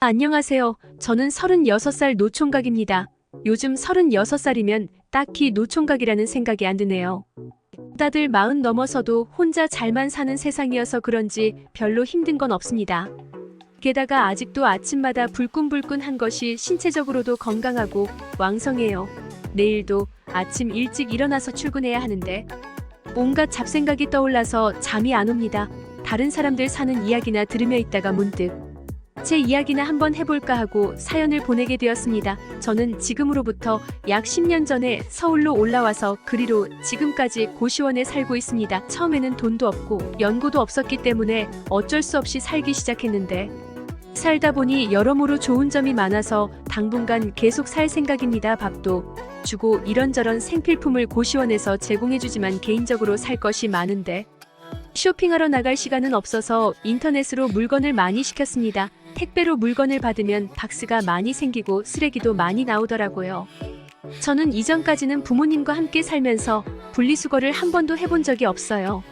안녕하세요. 저는 36살 노총각입니다. 요즘 36살이면 딱히 노총각이라는 생각이 안 드네요. 다들 마흔 넘어서도 혼자 잘만 사는 세상이어서 그런지 별로 힘든 건 없습니다. 게다가 아직도 아침마다 불끈불끈한 것이 신체적으로도 건강하고 왕성해요. 내일도 아침 일찍 일어나서 출근해야 하는데 온갖 잡생각이 떠올라서 잠이 안 옵니다. 다른 사람들 사는 이야기나 들으며 있다가 문득 제 이야기나 한번 해볼까 하고 사연을 보내게 되었습니다. 저는 지금으로부터 약 10년 전에 서울로 올라와서 그리로 지금까지 고시원에 살고 있습니다. 처음에는 돈도 없고 연고도 없었기 때문에 어쩔 수 없이 살기 시작했는데 살다 보니 여러모로 좋은 점이 많아서 당분간 계속 살 생각입니다. 밥도 주고 이런저런 생필품을 고시원에서 제공해주지만 개인적으로 살 것이 많은데 쇼핑하러 나갈 시간은 없어서 인터넷으로 물건을 많이 시켰습니다. 택배로 물건을 받으면 박스가 많이 생기고 쓰레기도 많이 나오더라고요. 저는 이전까지는 부모님과 함께 살면서 분리수거를 한 번도 해본 적이 없어요.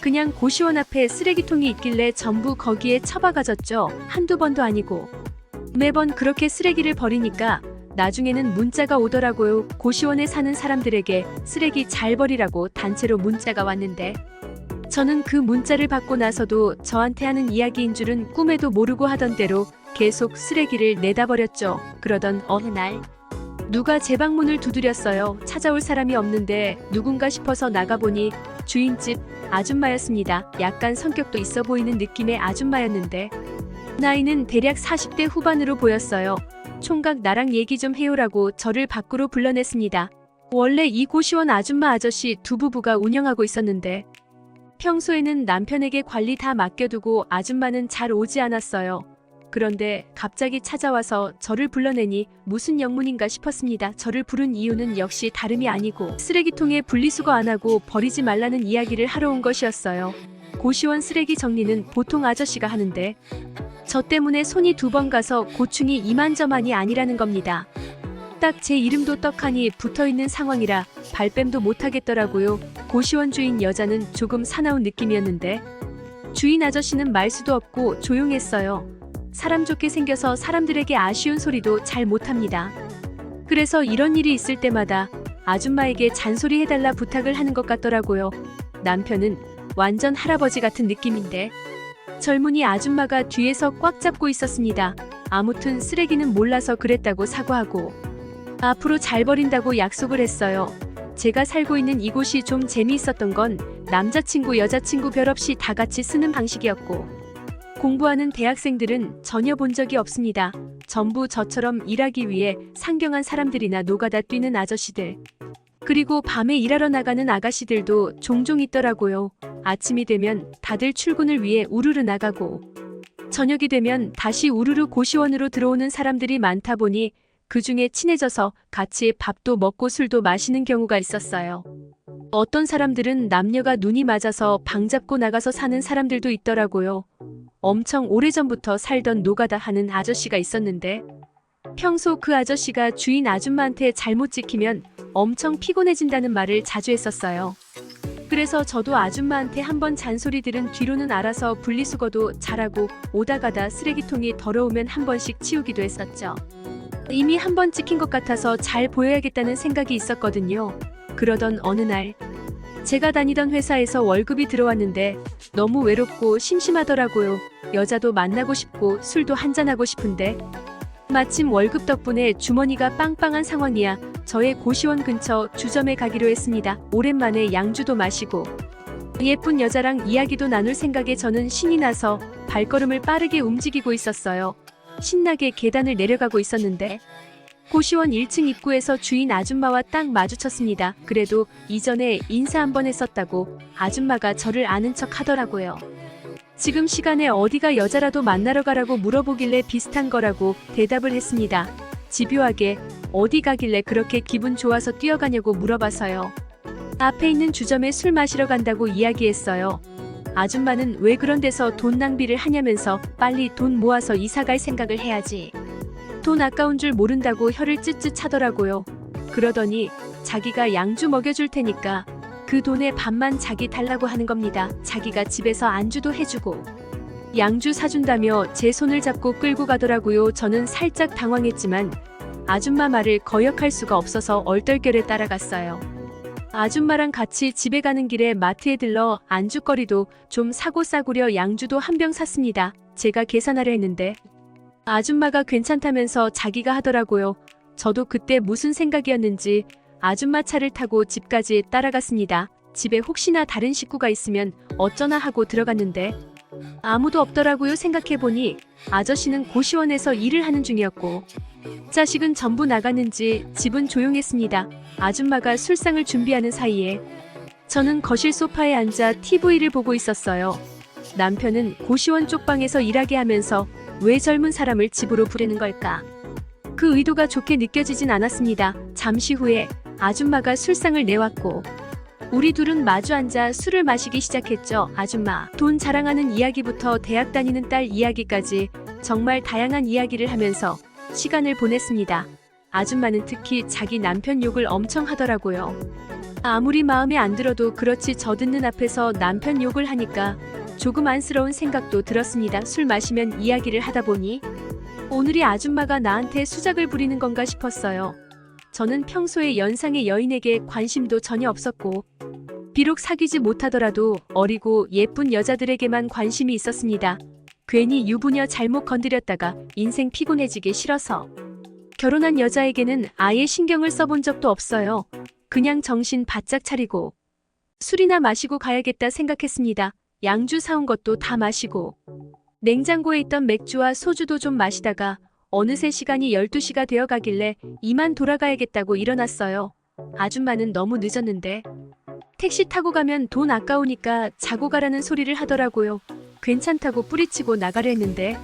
그냥 고시원 앞에 쓰레기통이 있길래 전부 거기에 처박아졌죠. 한두 번도 아니고. 매번 그렇게 쓰레기를 버리니까 나중에는 문자가 오더라고요. 고시원에 사는 사람들에게 쓰레기 잘 버리라고 단체로 문자가 왔는데 저는 그 문자를 받고 나서도 저한테 하는 이야기인 줄은 꿈에도 모르고 하던 대로 계속 쓰레기를 내다 버렸죠. 그러던 어느 날 누가 제 방문을 두드렸어요. 찾아올 사람이 없는데 누군가 싶어서 나가보니 주인집 아줌마였습니다. 약간 성격도 있어 보이는 느낌의 아줌마였는데 나이는 대략 40대 후반으로 보였어요. 총각 나랑 얘기 좀 해요라고 저를 밖으로 불러냈습니다. 원래 이 고시원 아줌마 아저씨 두 부부가 운영하고 있었는데 평소에는 남편에게 관리 다 맡겨두고 아줌마는 잘 오지 않았어요. 그런데 갑자기 찾아와서 저를 불러내니 무슨 영문인가 싶었습니다. 저를 부른 이유는 역시 다름이 아니고 쓰레기통에 분리수거 안 하고 버리지 말라는 이야기를 하러 온 것이었어요. 고시원 쓰레기 정리는 보통 아저씨가 하는데 저 때문에 손이 두 번 가서 고충이 이만저만이 아니라는 겁니다. 딱 제 이름도 떡하니 붙어 있는 상황이라 발뺌도 못 하겠더라고요. 고시원 주인 여자는 조금 사나운 느낌이었는데 주인 아저씨는 말수도 없고 조용했어요. 사람 좋게 생겨서 사람들에게 아쉬운 소리도 잘 못합니다. 그래서 이런 일이 있을 때마다 아줌마에게 잔소리 해달라 부탁을 하는 것 같더라고요. 남편은 완전 할아버지 같은 느낌인데 젊은이 아줌마가 뒤에서 꽉 잡고 있었습니다. 아무튼 쓰레기는 몰라서 그랬다고 사과하고 앞으로 잘 버린다고 약속을 했어요. 제가 살고 있는 이곳이 좀 재미있었던 건 남자친구, 여자친구 별 없이 다 같이 쓰는 방식이었고 공부하는 대학생들은 전혀 본 적이 없습니다. 전부 저처럼 일하기 위해 상경한 사람들이나 노가다 뛰는 아저씨들. 그리고 밤에 일하러 나가는 아가씨들도 종종 있더라고요. 아침이 되면 다들 출근을 위해 우르르 나가고 저녁이 되면 다시 우르르 고시원으로 들어오는 사람들이 많다 보니 그 중에 친해져서 같이 밥도 먹고 술도 마시는 경우가 있었어요. 어떤 사람들은 남녀가 눈이 맞아서 방 잡고 나가서 사는 사람들도 있더라고요. 엄청 오래전부터 살던 노가다 하는 아저씨가 있었는데 평소 그 아저씨가 주인 아줌마한테 잘못 지키면 엄청 피곤해진다는 말을 자주 했었어요. 그래서 저도 아줌마한테 한번 잔소리 들은 뒤로는 알아서 분리수거도 잘하고 오다 가다 쓰레기통이 더러우면 한 번씩 치우기도 했었죠. 이미 한 번 찍힌 것 같아서 잘 보여야겠다는 생각이 있었거든요. 그러던 어느 날 제가 다니던 회사에서 월급이 들어왔는데 너무 외롭고 심심하더라고요. 여자도 만나고 싶고 술도 한잔하고 싶은데 마침 월급 덕분에 주머니가 빵빵한 상황이야 저의 고시원 근처 주점에 가기로 했습니다. 오랜만에 양주도 마시고 예쁜 여자랑 이야기도 나눌 생각에 저는 신이 나서 발걸음을 빠르게 움직이고 있었어요. 신나게 계단을 내려가고 있었는데 고시원 1층 입구에서 주인 아줌마와 딱 마주쳤습니다. 그래도 이전에 인사 한번 했었다고 아줌마가 저를 아는 척 하더라고요. 지금 시간에 어디가 여자라도 만나러 가라고 물어보길래 비슷한 거라고 대답을 했습니다. 집요하게 어디 가길래 그렇게 기분 좋아서 뛰어가냐고 물어봐서요. 앞에 있는 주점에 술 마시러 간다고 이야기했어요. 아줌마는 왜 그런 데서 돈 낭비를 하냐면서 빨리 돈 모아서 이사 갈 생각을 해야지. 돈 아까운 줄 모른다고 혀를 찌찌 차더라고요. 그러더니 자기가 양주 먹여줄 테니까 그 돈의 반만 자기 달라고 하는 겁니다. 자기가 집에서 안주도 해주고 양주 사준다며 제 손을 잡고 끌고 가더라고요. 저는 살짝 당황했지만 아줌마 말을 거역할 수가 없어서 얼떨결에 따라갔어요. 아줌마랑 같이 집에 가는 길에 마트에 들러 안주거리도 좀 사고 싸구려 양주도 한 병 샀습니다. 제가 계산하려 했는데 아줌마가 괜찮다면서 자기가 하더라고요. 저도 그때 무슨 생각이었는지 아줌마 차를 타고 집까지 따라갔습니다. 집에 혹시나 다른 식구가 있으면 어쩌나 하고 들어갔는데 아무도 없더라고요. 생각해보니 아저씨는 고시원에서 일을 하는 중이었고 자식은 전부 나갔는지 집은 조용했습니다. 아줌마가 술상을 준비하는 사이에 저는 거실 소파에 앉아 TV를 보고 있었어요. 남편은 고시원 쪽방에서 일하게 하면서 왜 젊은 사람을 집으로 부르는 걸까? 그 의도가 좋게 느껴지진 않았습니다. 잠시 후에 아줌마가 술상을 내왔고 우리 둘은 마주 앉아 술을 마시기 시작했죠. 아줌마, 돈 자랑하는 이야기부터 대학 다니는 딸 이야기까지 정말 다양한 이야기를 하면서 시간을 보냈습니다. 아줌마는 특히 자기 남편 욕을 엄청 하더라고요. 아무리 마음에 안 들어도 그렇지 저 듣는 앞에서 남편 욕을 하니까 조금 안쓰러운 생각도 들었습니다. 술 마시면 이야기를 하다 보니 오늘이 아줌마가 나한테 수작을 부리는 건가 싶었어요. 저는 평소에 연상의 여인에게 관심도 전혀 없었고 비록 사귀지 못하더라도 어리고 예쁜 여자들에게만 관심이 있었습니다. 괜히 유부녀 잘못 건드렸다가 인생 피곤해지기 싫어서 결혼한 여자에게는 아예 신경을 써본 적도 없어요. 그냥 정신 바짝 차리고 술이나 마시고 가야겠다 생각했습니다. 양주 사온 것도 다 마시고 냉장고에 있던 맥주와 소주도 좀 마시다가 어느새 시간이 12시가 되어 가길래 이만 돌아가야겠다고 일어났어요. 아줌마는 너무 늦었는데 택시 타고 가면 돈 아까우니까 자고 가라는 소리를 하더라고요. 괜찮다고 뿌리치고 나가려 했는데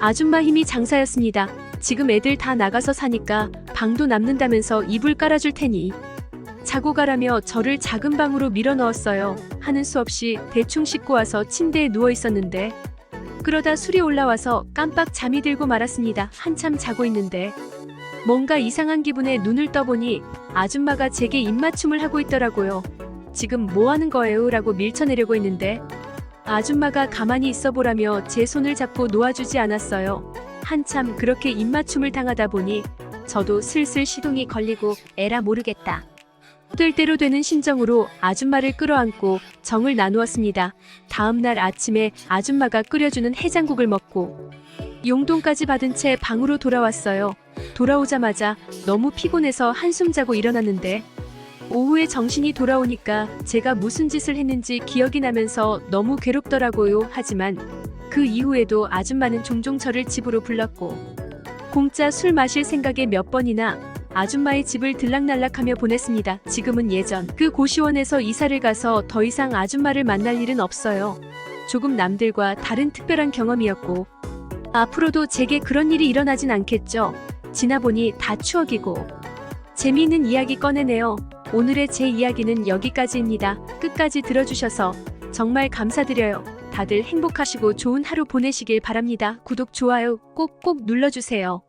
아줌마 힘이 장사였습니다. 지금 애들 다 나가서 사니까 방도 남는다면서 이불 깔아줄 테니 자고 가라며 저를 작은 방으로 밀어 넣었어요. 하는 수 없이 대충 씻고 와서 침대에 누워 있었는데 그러다 술이 올라와서 깜빡 잠이 들고 말았습니다. 한참 자고 있는데 뭔가 이상한 기분에 눈을 떠보니 아줌마가 제게 입맞춤을 하고 있더라고요. 지금 뭐 하는 거예요? 라고 밀쳐내려고 했는데 아줌마가 가만히 있어 보라며 제 손을 잡고 놓아주지 않았어요. 한참 그렇게 입맞춤을 당하다 보니 저도 슬슬 시동이 걸리고 에라 모르겠다. 될 대로 되는 심정으로 아줌마를 끌어안고 정을 나누었습니다. 다음 날 아침에 아줌마가 끓여주는 해장국을 먹고 용돈까지 받은 채 방으로 돌아왔어요. 돌아오자마자 너무 피곤해서 한숨 자고 일어났는데 오후에 정신이 돌아오니까 제가 무슨 짓을 했는지 기억이 나면서 너무 괴롭더라고요. 하지만 그 이후에도 아줌마는 종종 저를 집으로 불렀고 공짜 술 마실 생각에 몇 번이나 아줌마의 집을 들락날락하며 보냈습니다. 지금은 예전 그 고시원에서 이사를 가서 더 이상 아줌마를 만날 일은 없어요. 조금 남들과 다른 특별한 경험이었고 앞으로도 제게 그런 일이 일어나진 않겠죠. 지나보니 다 추억이고 재미있는 이야기 꺼내네요. 오늘의 제 이야기는 여기까지입니다. 끝까지 들어주셔서 정말 감사드려요. 다들 행복하시고 좋은 하루 보내시길 바랍니다. 구독, 좋아요 꼭꼭 눌러주세요.